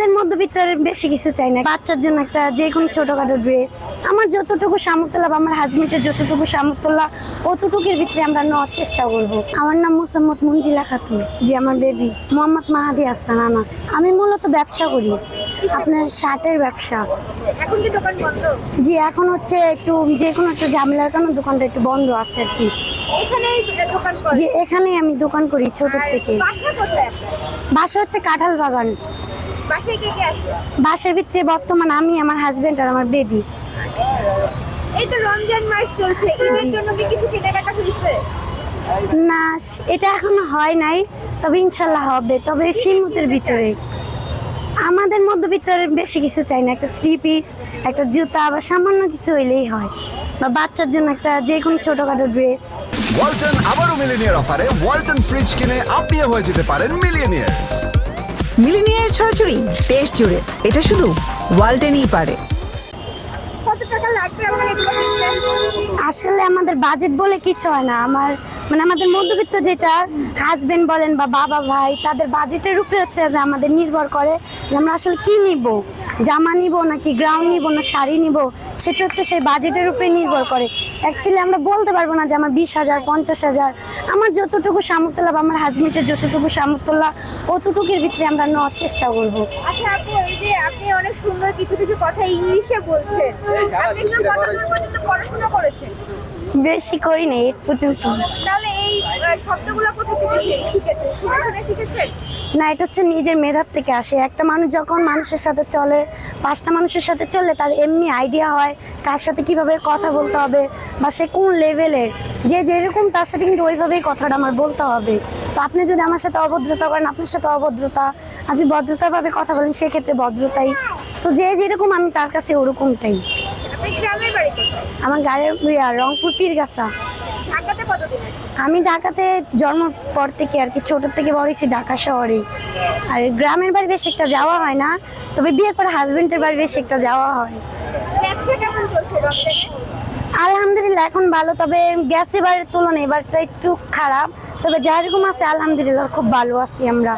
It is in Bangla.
আমাদের মধ্যবিত্তের বেশি কিছু চাই না। বাচ্চার জন্য একটা যে কোনো ছোটখাটো ড্রেস আমার যতটুকু সামর্থ্য লাভ আমার হাজবেন্ডের যতটুকু সামর্থ্য লাভ অতটুকুর ভিতরে আমরা নেওয়ার চেষ্টা করব। আমার নাম মোসাম্মদ মঞ্জিলা খাতুন যে আমার বেবি মোহাম্মদ মাহাদি হাসান আনাস। আমি মূলত ব্যবসা করি আপনার শার্টের ব্যবসা। এখন কি দোকান বন্ধ? জি এখন হচ্ছে একটু যে কোনো একটা ঝামেলার কারণে দোকানটা একটু বন্ধ আছে আর কি। এখানেই দোকান করে? যে এখানেই আমি দোকান করি ছোট থেকে। বাসা হচ্ছে কাঁঠাল বাগান। বাসায় কে কে আছে? বাসার ভিতরে বর্তমান আমি আমার হাজবেন্ড আর আমার বেবি এই তো রমজান মাস চলছে ঈদের জন্য কি কিছু কেনাকাটা হয়েছে? না এটা এখনও হয় নাই তবে ইনশাল্লাহ হবে। তবে সিমতের ভিতরে। আমাদের মধ্যবিত্তের বেশি কিছু চাই না। একটা থ্রি পিস একটা জুতা বা সামান্য কিছু হইলেই হয়। বা বাচ্চার জন্য একটা যে কোনো ছোটখাটো ড্রেস ওয়ালটন আবারও মিলিনিয়ার অফারে ওয়ালটন ফ্রিজ কিনে আপনিও হয়ে যেতে পারেন মিলিয়নিয়ার মিলিনিয়ার ছড়াছড়ি দেশ জুড়ে। এটা শুধু ওয়ালটেনই পারে। কত টাকা লাগবে আপনার আসলে আমাদের বাজেট বলে কিছু হয় না। আমার মানে আমাদের মধ্যবিত্ত যেটা হাজবেন্ড বলেন বা বাবা ভাই, তাদের বাজেটের উপরে হচ্ছে আমাদের নির্ভর করে যে আমরা আসলে কি নিব। জামা নিব নাকি গ্রাউন্ড নিব না, শাড়ি নিব, সেটা হচ্ছে সেই বাজেটের উপরে নির্ভর করে। অ্যাকচুয়ালি আমরা বলতে পারব না যে আমার বিশ হাজার, পঞ্চাশ হাজার। আমার যতটুকু সামর্থ্য লাভ, আমার হাজবেন্ডের যতটুকু সামর্থ্য লাভ, অতটুকুর ভিতরে আমরা নেওয়ার চেষ্টা করব। আচ্ছা যে আপনি অনেক সুন্দর কিছু কিছু কথা ইংলিশে বলছেন। পড়াশোনা করেছেন? বেশি করি না এই পর্যন্ত। তাহলে এই শব্দগুলো কোথা থেকে শিখেছেন? শুনে শুনে শিখেছেন? না এটা হচ্ছে নিজের মেধার থেকে আসে। একটা মানুষ যখন মানুষের সাথে চলে পাঁচটা মানুষের সাথে চললে তার এমনি আইডিয়া হয় কার সাথে কীভাবে কথা বলতে হবে বা সে কোন লেভেলের যে যেরকম তার সাথে কিন্তু ওইভাবেই কথাটা আমার বলতে হবে। তো আপনি যদি আমার সাথে অভদ্রতা করেন আপনার সাথে অভদ্রতা আর যদি ভদ্রতাভাবে কথা বলেন সেক্ষেত্রে ভদ্রতাই। তো যে যেরকম আমি তার কাছে ওরকমটাই। আমার গাড়ির রংপুর পীরগাছা। আমি ঢাকাতে জন্ম পর থেকে আর কি ছোট থেকে বড় হয়েছি ঢাকা শহরে। আর গ্রামের বাড়ি বেশি একটা যাওয়া হয় না তবে বিয়ের পরে হাজবেন্ডের বাড়ি বেশি একটা যাওয়া হয়। আলহামদুলিল্লাহ এখন ভালো তবে গ্যাস এবারের তুলনায় এবারটা একটু খারাপ। তবে যেরকম আছে আলহামদুলিল্লাহ খুব ভালো আছি আমরা।